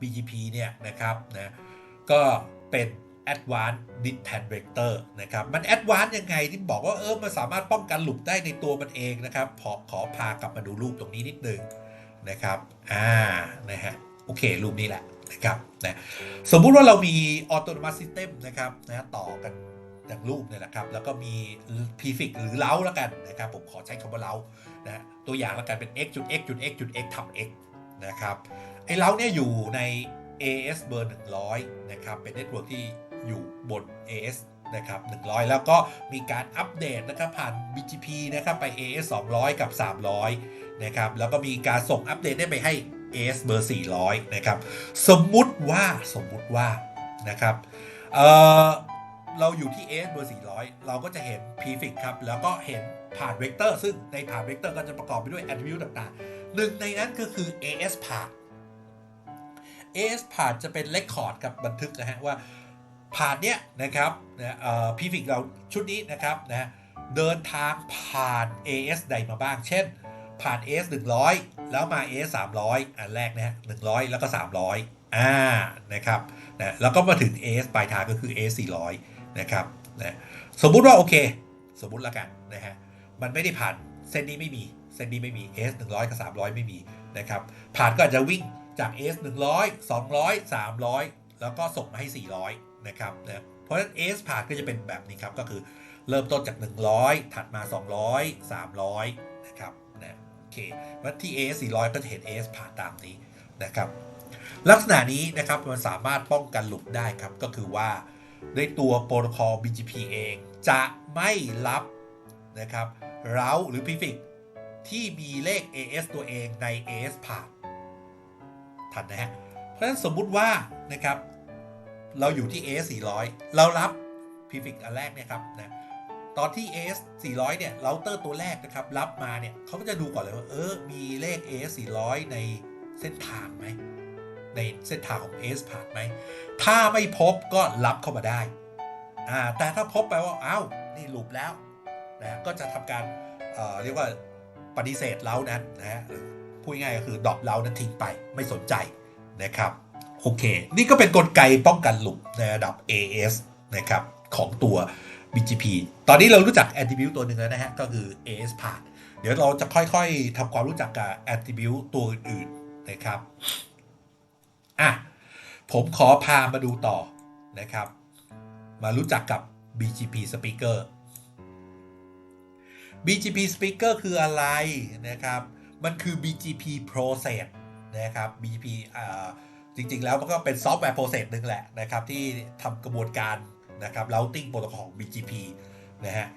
BGP เนี่ยนะครับนะก็เป็น Advanced Distance Vector นะครับ มัน Advanced ยังไงที่บอกว่าเออมันสามารถป้องกันหลุดได้ในตัวมันเองนะครับขอขอพากลับมาดูรูปตรงนี้นิดนึงนะครับอ่านะฮะโอเค รูปนี้แหละนะครับนะสมมุติว่าเรามี Autonomous System นะครับนะต่อกันอย่างรูปเนี่ยแหละครับ แล้วก็มี prefix หรือเล้าแล้วกันนะครับ ผมขอใช้คำว่าเล้านะตัวอย่างแล้วกันเป็น x จุด x จุด x จุด x ทำ x นะครับ อ้เล้าเนี่ยอยู่ใน AS เบอร์ 100 นะครับ เป็นเน็ตเวิร์กที่อยู่บน AS นะครับ100 แล้วก็มีการอัปเดตนะครับผ่าน BGP นะครับไป AS 200 กับ 300 นะครับ แล้วก็มีการส่งอัปเดตได้ไปให้ AS เบอร์ 400 นะครับ สมมุติว่าสมมุติว่านะครับเเราอยู่ที่ AS เบอร์ 400 เราก็จะเห็น prefix ครับ แล้วก็เห็นผ่านเวกเตอร์ ซึ่งในผ่านเวกเตอร์ก็จะประกอบไปด้วย attribute ต่างๆหนึ่งในนั้นก็คือ AS ผ่าน AS ผ่านจะเป็นเ e คคอร์ดกับบันทึกนะฮะว่าผ่านเนี้ยนะครับนะเอ่อพีฟิกเราชุดนี้นะครับนะเดินทางผ่าน AS ใดมาบ้าง เช่น ผ่าน AS 100 แล้วมา AS 300 อันแรกนะฮะ100 แล้วก็ 300อ่านะครับนะแล้วก็มาถึง AS ปลายทางก็คือ AS 400นะครับนะสมมุติว่าโอเค สมมุติล้วกันนะฮะมันไม่ได้ผ่านเส้นนี้ไม่มีเส้นนี้ไม่มี AS 100 กับ 300 ไม่มีนะครับผ่านก็อาจจะวิ่ง จาก S 100 200 300 แล้วก็ส่งมาให้ 400 นะครับนะเพราะฉะนั้น S ผ่านก็จะเป็นแบบนี้ครับ ก็คือเริ่มต้นจาก 100 ถัดมา 200 300 นะครับนะโอเคว่าที่ AS 400 ก็จะเห็น AS ผ่านตามนี้นะครับ ลักษณะนี้นะครับมันสามารถป้องกันหลุดได้ครับ ก็คือว่าด้วยตัวโปรโตคอล BGP เอง จะไม่รับนะครับเราหรือ prefix ที่มีเลข AS ตัวเองใน AS ผ่าน ทันนะฮะ เพราะฉะนั้นสมมุติว่านะครับ เราอยู่ที่ AS 400 เรารับ prefix อันแรกเนี่ยครับนะตอนที่ AS 400 เนี่ยเราเตอร์ตัวแรกนะครับ รับมาเนี่ยเขาก็จะดูก่อนเลยว่า เออ มีเลข AS 400 ในเส้นทางไหม ในเส้นทางของ AS ผ่านไหม ถ้าไม่พบก็รับเข้ามาได้อ่าแต่ถ้าพบไปว่าอ้าวนี่หลุดแล้วนะก็จะทำการเอ่อเรียกว่าปฏิเสธเล้านั้นนะฮะ พูดง่ายก็คือดรอปเล้านั้นทิ้งไปไม่สนใจนะครับโอเค นี่ก็เป็นนกลไกป้องกันหลุดในระดับ AS นะครับของตัว BGP ตอนนี้เรารู้จัก attribute ตัวหนึ่งแล้วนะฮะ ก็คือ AS ผ่านเดี๋ยวเราจะค่อยๆทำความรู้จักกับ attribute ตัวอื่นๆนะครับอะผมขอพามาดูต่อนะครับ มารู้จักกับ BGP speaker BGP speaker คืออะไรนะครับ มันคือ BGP process นะครับ BGP อ่าจริง ๆ แล้วมันก็เป็นซอฟต์แวร์ process หนึ่งแหละนะครับ ที่ทำกระบวนการนะครับ routing โปรโตคอลของ BGP นะฮะ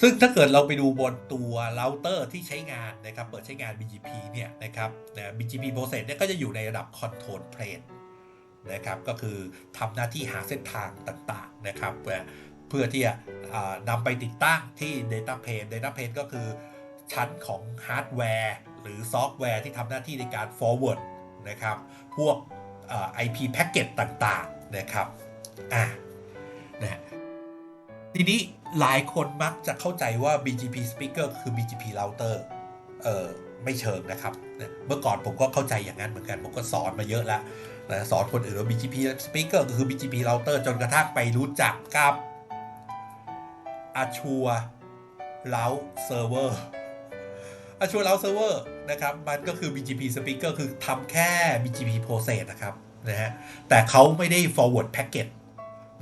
ซึ่งถ้าเกิดเราไปดูบนตัวเราเตอร์ที่ใช้งานนะครับ เปิดใช้งาน BGP เนี่ยนะครับ BGP process เนี่ยก็จะอยู่ในระดับ control plane นะครับก็คือทำหน้าที่หาเส้นทางต่างๆนะครับ เพื่อเพื่อที่จะนำไปติดตั้งที่ Data Plane Data Plane ก็คือ ชั้นของฮาร์ดแวร์หรือซอฟต์แวร์ที่ทำหน้าที่ในการ forward นะครับ พวก IP packet ต่างๆนะครับอ่านะฮะทีนี้หลายคนมักจะเข้าใจว่า BGP speaker คือ BGP router เออไม่เชิงนะครับ เมื่อก่อนผมก็เข้าใจอย่างนั้นเหมือนกัน ผมก็สอนมาเยอะแล้วนะสอนคนอื่นว่า BGP speaker ก็คือ BGP router จนกระทั่งไปรู้จักกับ Azure Route Server Azure Route Server นะครับ มันก็คือ BGP speaker คือทำแค่ BGP process นะครับนะฮะแต่เขาไม่ได้ forward packet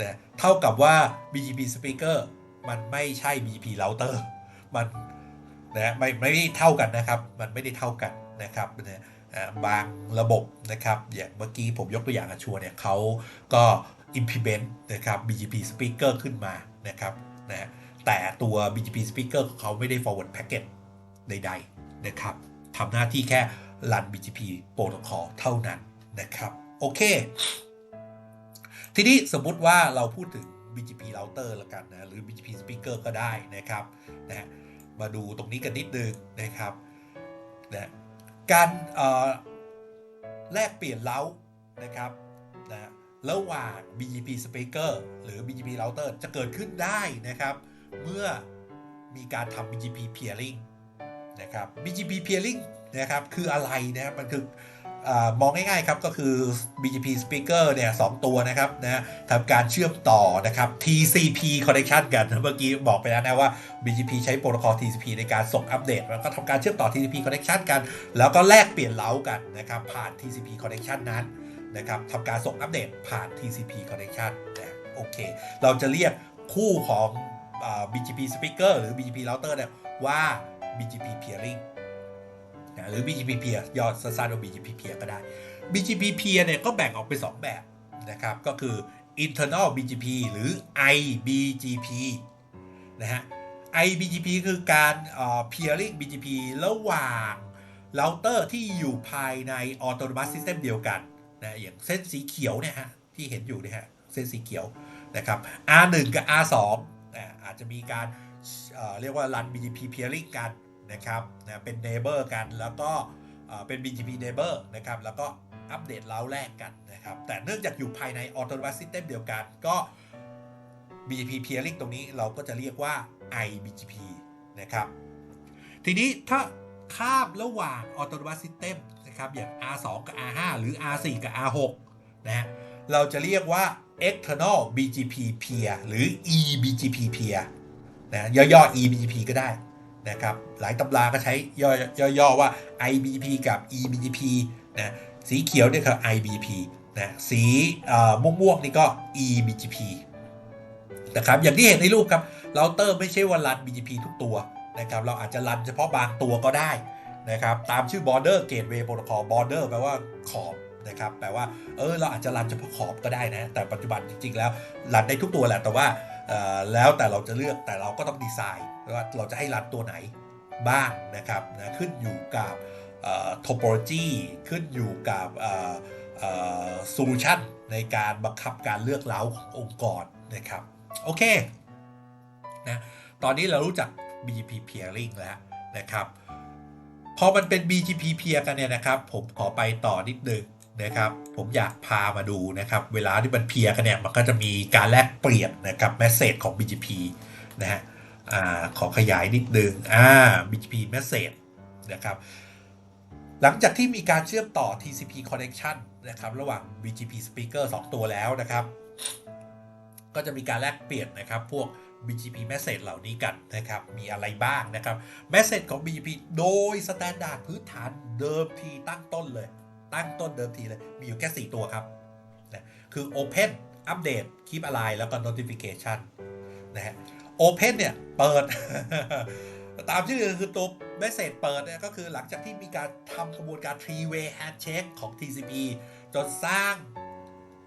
นะเท่ากับว่า BGP speaker มันไม่ใช่ BGP router มันนะไม่ไม่ได้เท่ากันนะครับ มันไม่ได้เท่ากันนะครับนะอ่าบางระบบนะครับ อย่างเมื่อกี้ผมยกตัวอย่างอาชัวเนี่ยเขาก็ implement นะครับ BGP speaker ขึ้นมานะครับนะแต่ตัว BGP speaker ของเขาไม่ได้ forward packet ใดๆนะครับทำหน้าที่แค่ run BGP protocol เท่านั้นนะครับ โอเค ทีนี้สมมุติว่าเราพูดถึง BGP router ละกันนะ หรือ BGP speaker ก็ได้นะครับนะมาดูตรงนี้กันนิดนึงนะครับนะการแลกเปลี่ยนเล้านะครับนะระหว่าง BGP speaker หรือ BGP router จะเกิดขึ้นได้นะครับ เมื่อมีการทำ BGP peering นะครับ BGP peering นะครับคืออะไรนะครับมันคืออมองง่ายๆครับก็คือ BGP speaker เนี่ยสองตัวนะครับนะทำการเชื่อมต่อนะครับ TCP connection กันเมื่อกี้บอกไปแล้วนะว่า BGP ใช้โปรโตคอล TCP ในการส่งอัปเดต แล้วก็ทำการเชื่อมต่อ TCP connection กัน แล้วก็แลกเปลี่ยนเล้ากันนะครับผ่าน TCP connection นั้นนะครับทำการส่งอัปเดตผ่าน TCP connection นะโอเค เราจะเรียกคู่ของอ BGP speaker หรือ BGP router เนี่ยว่า BGP peering นะหรือ BGP peer ย่อสั้นๆว่า BGP peer ก็ได้ BGP peer เนี่ยก็แบ่งออกเป็น 2 แบบนะครับก็คือ internal BGP หรือ IBGP นะฮะ IBGP คือการเอ่อ peering BGP ระหว่างเราเตอร์ที่อยู่ภายใน autonomous system เดียวกันนะอย่างเส้นสีเขียวเนี่ยฮะที่เห็นอยู่เนี่ยฮะเส้นสีเขียวนะครับ R1 กับ R2 นะอาจจะมีการเอ่อเรียกว่า run BGP peering กัน นะครับนะเป็น neighbor กันแล้วก็เป็น BGP neighbor นะครับแล้วก็อัปเดตเล้าแรกกันนะครับแต่เนื่องจากอยู่ภายใน autonomous system เดียวกันก็ BGP peering ตรงนี้เราก็จะเรียกว่า IBGP นะครับทีนี้ถ้าข้ามระหว่าง autonomous system นะครับอย่าง R2 กับ R5 หรือ R4 กับ R6 นะฮะเราจะเรียกว่า external BGP peer หรือ eBGP peer นะย่อๆ eBGP ก็ได้ นะครับ หลายตำราก็ใช้ย่อยๆว่า IBGP กับ eBGP นะสีเขียวนี่คือ IBGP นะสีม่วงๆนี่ก็ eBGP นะครับอย่างที่เห็นในรูปครับเราเตอร์ไม่ใช่ว่ารัน BGP ทุกตัวนะครับเราอาจจะรันเฉพาะบางตัวก็ได้นะครับตามชื่อ border gateway protocol border แปลว่าขอบนะครับแปลว่าเออเราอาจจะรันเฉพาะขอบก็ได้นะ แต่ปัจจุบันจริงๆแล้วรันได้ทุกตัวแหละแต่ว่าแล้วแต่เราจะเลือกแต่เราก็ต้องดีไซน์ ว่าเราจะให้รันตัวไหนบ้างนะครับนะขึ้นอยู่กับเอ่อ topology ขึ้นอยู่กับเอ่อเอ่อ solution ในการบังคับการเลือกเล้าขององค์กรนะครับ โอเคนะตอนนี้เรารู้จัก BGP peering แล้วนะครับ พอมันเป็น BGP peer กันเนี่ยนะครับ ผมขอไปต่อนิดนึงนะครับ ผมอยากพามาดูนะครับ เวลาที่มันเพียกันเนี่ย มันก็จะมีการแลกเปลี่ยนนะครับ message ของ BGP นะฮะ อขอขยายนิดนึงอ่า BGP message นะครับหลังจากที่มีการเชื่อมต่อ TCP connection นะครับระหว่าง BGP speaker 2 ตัวแล้วนะครับ ก็จะมีการแลกเปลี่ยนนะครับพวก BGP message เหล่านี้กันนะครับ มีอะไรบ้างนะครับ message ของ BGP โดยสแตนดาร์ดพื้นฐานเดิมทีตั้งต้นเลย ตั้งต้นเดิมทีเลย มีอยู่แค่ 4 ตัวครับนะคือ Open Update Keep Alive แล้วก็ Notification นะฮะ Open เนี่ย เปิด ตามชื่อคือตัว message เปิดเนี่ยก็คือหลังจากที่มีการทำกระบวนการ three way handshake ของ TCP จนสร้าง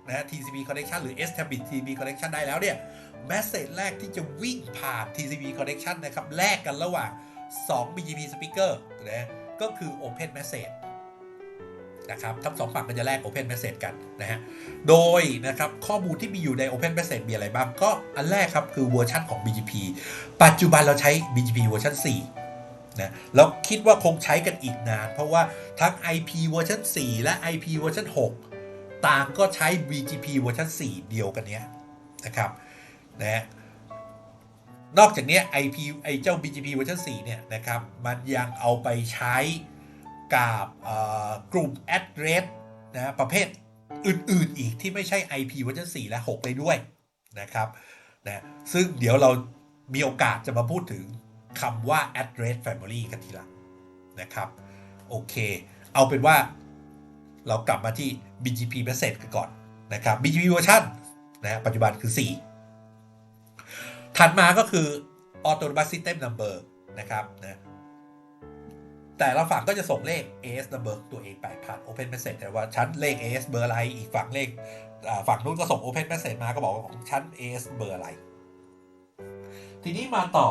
นะฮะ TCP connection หรือ establish TCP connection ได้แล้วเนี่ย message แรกที่จะวิ่งผ่าน TCP connection นะครับ แลกกันระหว่าง 2 BGP speaker นะก็คือ open message นะครับทั้งสองฝั่งก็จะแลก Open Message กันนะฮะ โดยนะครับข้อมูลที่มีอยู่ใน Open Message มีอะไรบ้าง ก็อันแรกครับคือเวอร์ชันของ BGP ปัจจุบันเราใช้ BGP เวอร์ชัน4นะแล้วคิดว่าคงใช้กันอีกนาน เพราะว่าทั้ง IP เวอร์ชัน4 และ IP เวอร์ชัน6 ต่างก็ใช้ BGP เวอร์ชัน4 เดียวกันเนี้ยนะครับนะฮะนอกจากนี้ IP ไอเจ้า BGP เวอร์ชัน4เนี่ยนะครับมันยังเอาไปใช้ กับกลุ่ม address นะประเภทอื่นๆอีกที่ไม่ใช่ IP เวอร์ชัน4และ 6 เลยด้วยนะครับนะซึ่งเดี๋ยวเรามีโอกาสจะมาพูดถึงคำว่า address family กันทีหลังนะครับโอเค เอาเป็นว่าเรากลับมาที่ BGP message กันก่อนนะครับ BGP เวอร์ชันนะปัจจุบันคือ 4 ถัดมาก็คือ autonomous system number นะครับนะ แต่ละฝั่งก็จะส่งเลข AS number ตัวเองไปผ่าน Open Message แต่ว่าฉันเลข AS เบอร์อะไร อีกฝั่งเลขฝั่งนู้นก็ส่ง Open Message มาก็บอกว่าของฉัน AS เบอร์อะไร ทีนี้มาต่อ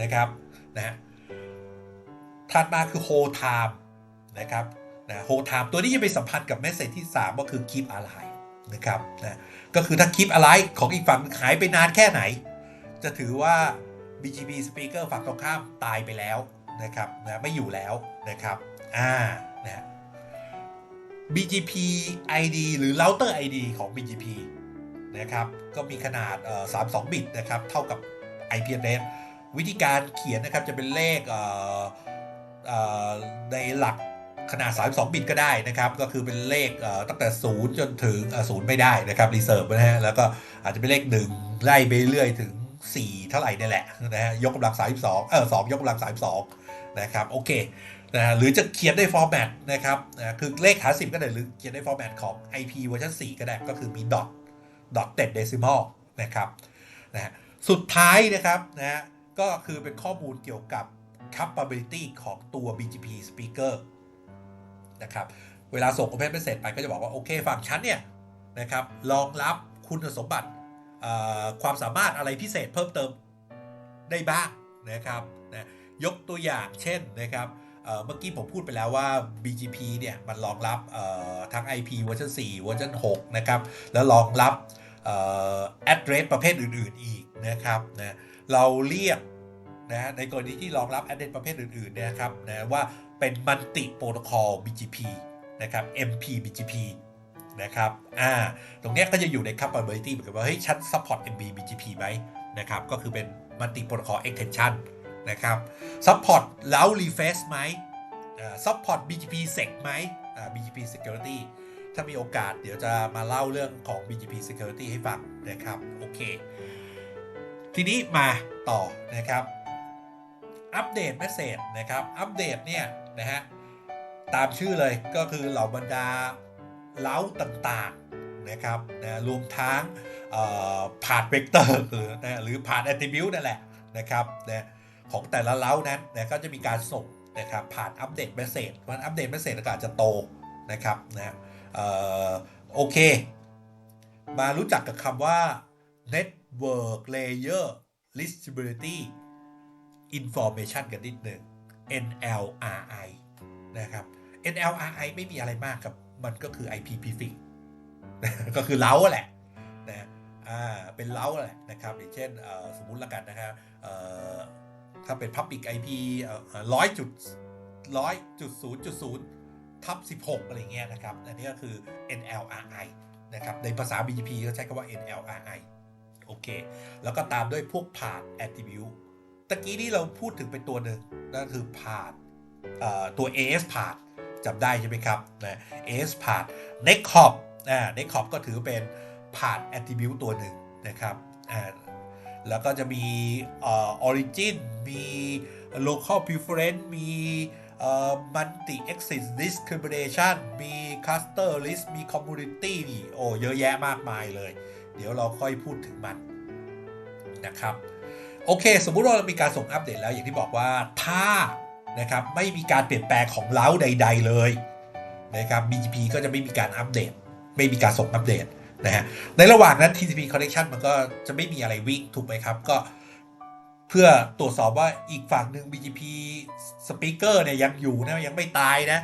นะครับนะฮะถัดมาคือ hold time นะครับนะ hold time ตัวนี้จะไปสัมพันธ์กับ message ที่ 3 ก็คือ keep alive นะครับนะก็คือถ้า keep alive ของอีกฝั่งหายไปนานแค่ไหน จะถือว่า BGP speaker ฝั่งตรงข้ามตายไปแล้ว นะครับนะไม่อยู่แล้วนะครับอ่านะ BGP ID หรือ router ID ของ BGP นะครับก็มีขนาดเอ่อ32 บิตนะครับเท่ากับ IP address วิธีการเขียนนะครับจะเป็นเลขอ่อเอ่อในหลักขนาด 32 บิตก็ได้นะครับ ก็คือเป็นเลขเอ่อตั้งแต่ 0 จนถึงเอ่อ0ไม่ได้นะครับรีเซิร์ฟนะฮะแล้วก็อาจจะเป็นเลข 1 ไล่ไปเรื่อยถึง 4 เท่าไหร่นี่แหละนะฮะยกกำลัง 32 เออ2ยกกำลัง 32 นะครับโอเคนะฮะหรือจะเขียนในฟอร์แมตนะครับนะคือเลขหา10ก็ได้หรือเขียนในฟอร์แมตของ IP เวอร์ชัน4ก็ได้ก็คือมีดอทดอทเต็ดเดซิมอลนะครับนะฮะสุดท้ายนะครับนะฮะก็คือเป็นข้อมูลเกี่ยวกับ capability ของตัว BGP speaker นะครับเวลาส่ง Open Message ไปก็จะบอกว่าโอเคฝั่งฉันเนี่ยนะครับรองรับคุณสมบัติความสามารถอะไรพิเศษเพิ่มเติมได้บ้างนะครับ ยกตัวอย่างเช่นนะครับเมื่อกี้ผมพูดไปแล้วว่า BGP เนี่ย มันรองรับทั้ง IP เวอร์ชัน4เวอร์ชัน6นะครับ แล้วรองรับเอ่อ address ประเภทอื่น ๆ อีกนะครับนะเราเรียกนะในกรณีที่รองรับ address ประเภทอื่น ๆนนะครับนะว่าเป็นมันติโปรโตคอล BGP นะครับ MP BGP นะครับ อ่า ตรงนี้ก็จะอยู่ใน capability เหมือนกันว่า เฮ้ย ฉัน support MB BGP ไหมนะครับ ก็คือเป็น multi protocol extension นะครับ support แล้ว refresh ไหมอ่า support BGP sec ไหม BGP security ถ้ามีโอกาสเดี๋ยวจะมาเล่าเรื่องของ BGP security ให้ฟังนะครับ โอเค ทีนี้มาต่อนะครับ อัปเดต message นะครับ อัปเดตเนี่ยนะฮะ ตามชื่อเลยก็คือเหล่าบรรดาเล้าต่างๆนะครับนะรวมทั้งผ่านเวกเตอร์หรือนะหรือผ่าน attribute นั่นแหละนะครับนะ ของแต่ละเล้านั้นนะก็จะมีการส่งนะครับผ่านอัปเดตเมสเซจเพราะฉะนั้นอัปเดตเมสเซจก็อาจจะโตนะครับนะออโอเค มารู้จักกับคำว่า network layer legibility information กันนิดหนึ่ง NLRI นะครับ NLRI ไม่มีอะไรมากครับ มันก็คือ IP prefix ก็คือเล้าแหละนะอ่าเป็นเล้าแหละนะครับอย่างเช่นสมมุติละกันนะครับ ถ้าเป็น Public IP ร้อยจุดร้อยจุดศูนย์จุดศูนย์ทับสิบหกอะไรเงี้ยนะครับ อันนี้ก็คือ NLRI นะครับ ในภาษา BGP ก็ใช้คำว่า NLRI โอเค แล้วก็ตามด้วยพวกผ่าน attribute ตะกี้นี้เราพูดถึงเป็นตัวหนึ่งนั่นคือผ่านเอ่อตัว AS ผ่านจำได้ใช่ไหมครับนะ AS ผ่าน n e c o p อ่า n e c o p ก็ถือเป็นผ่าน attribute ตัวหนึ่งนะครับอ่า แล้วก็จะมีออ origin มี local preference มี multi exit discrimination มี cluster list มี community นี่โอ้เยอะแยะมากมายเลย เดี๋ยวเราค่อยพูดถึงมันนะครับ โอเค สมมุติว่าเรามีการส่งอัปเดตแล้วอย่างที่บอกว่าถ้านะครับไม่มีการเปลี่ยนแปลงของเล้าใด ๆ เลยนะครับ BGP ก็จะไม่มีการอัปเดต ไม่มีการส่งอัปเดต นะฮะในระหว่างนั้น TCP connection มันก็จะไม่มีอะไรวิ่งถูกไหมครับ ก็เพื่อตรวจสอบว่าอีกฝั่งหนึ่ง BGP speaker เนี่ยยังอยู่นะยังไม่ตายนะ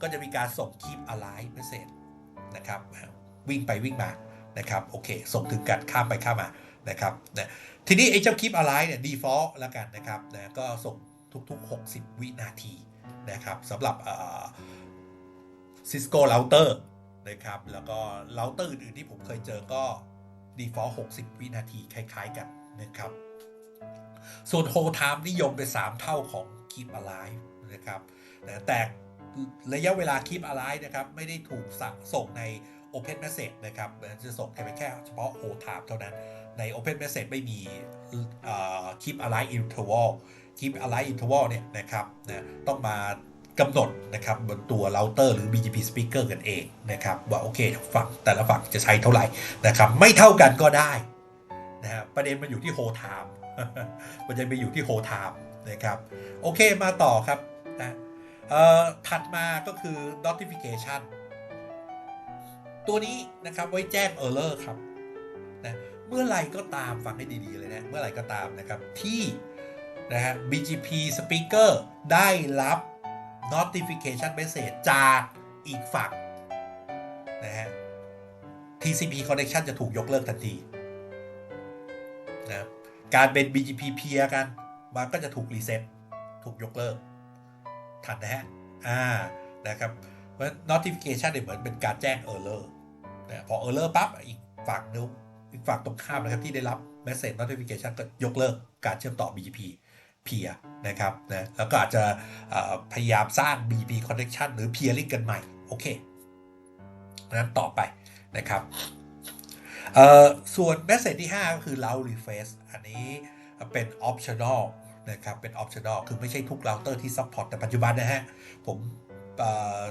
ก็จะมีการส่ง keep alive message นะครับวิ่งไปวิ่งมานะครับโอเค ส่งถึงกันข้ามไปข้ามมานะครับนะทีนี้ไอ้เจ้า keep alive เนี่ย default แล้วกันนะครับนะก็ส่งทุกๆ 60 วินาทีนะครับสำหรับ Cisco router นะครับ แล้วก็ router อื่นๆที่ผมเคยเจอก็ default 60 วินาทีคล้าย ๆ กันนะครับ ส่วน hold time นิยมเป็น3เท่าของ keep alive นะครับแต่ระยะเวลา keep alive นะครับ ไม่ได้ถูกสั่งส่งใน open message นะครับจะส่งแค่แค่เฉพาะ hold time เท่านั้นใน open message ไม่มีเอ่อ keep alive interval keep alive interval เนี่ยนะครับนะต้องมา กำหนดนะครับบนตัว router หรือ BGP speaker กันเองนะครับว่าโอเคฝั่งแต่ละฝั่งจะใช้เท่าไหร่นะครับไม่เท่ากันก็ได้นะฮะประเด็นมันอยู่ที่ hold time ประเด็นไปอยู่ที่ hold time นะครับโอเคมาต่อครับนะเอ่อถัดมาก็คือ notification ตัวนี้นะครับไว้แจ้ง error ครับนะเมื่อไรก็ตามฟังให้ดีๆเลยนะเมื่อไรก็ตามนะครับที่นะฮะ BGP speaker ได้รับ notification message จากอีกฝั่งนะฮะ TCP connection จะถูกยกเลิกทันทีนะการเป็น BGP เพียกัน มันก็จะถูกรีเซ็ตถูกยกเลิก ทันนะฮะ อ่า นะครับเพราะ notification เนี่ยเหมือนเป็นการแจ้ง error นะพอ error ปั๊บอีกฝั่งนึงอีกฝั่งตรงข้ามนะครับที่ได้รับ message notification ก็ยกเลิกการเชื่อมต่อ BGP เพียนะครับนะแล้วก็อาจจะพยายามสร้าง BGP connection หรือ peering กันใหม่ โอเคนั้นต่อไปนะครับส่วน message ที่ 5 ก็คือ route refresh อันนี้เป็น optional นะครับ เป็น optional คือไม่ใช่ทุก router ที่ support แต่ปัจจุบันนะฮะ ผม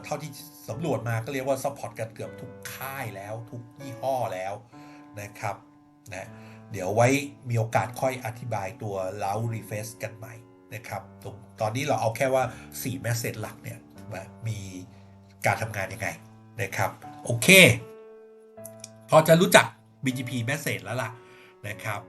เท่าที่สำรวจมาก็เรียกว่า support กันเกือบทุกค่ายแล้ว ทุกยี่ห้อแล้วนะครับนะ เดี๋ยวไว้มีโอกาสค่อยอธิบายตัว route refresh กันใหม่นะครับตรงตอนนี้เราเอาแค่ว่า4 message หลักเนี่ยม,มีการทำงานยังไงนะครับ โอเค พอจะรู้จัก BGP message แล้วล่ะนะครับ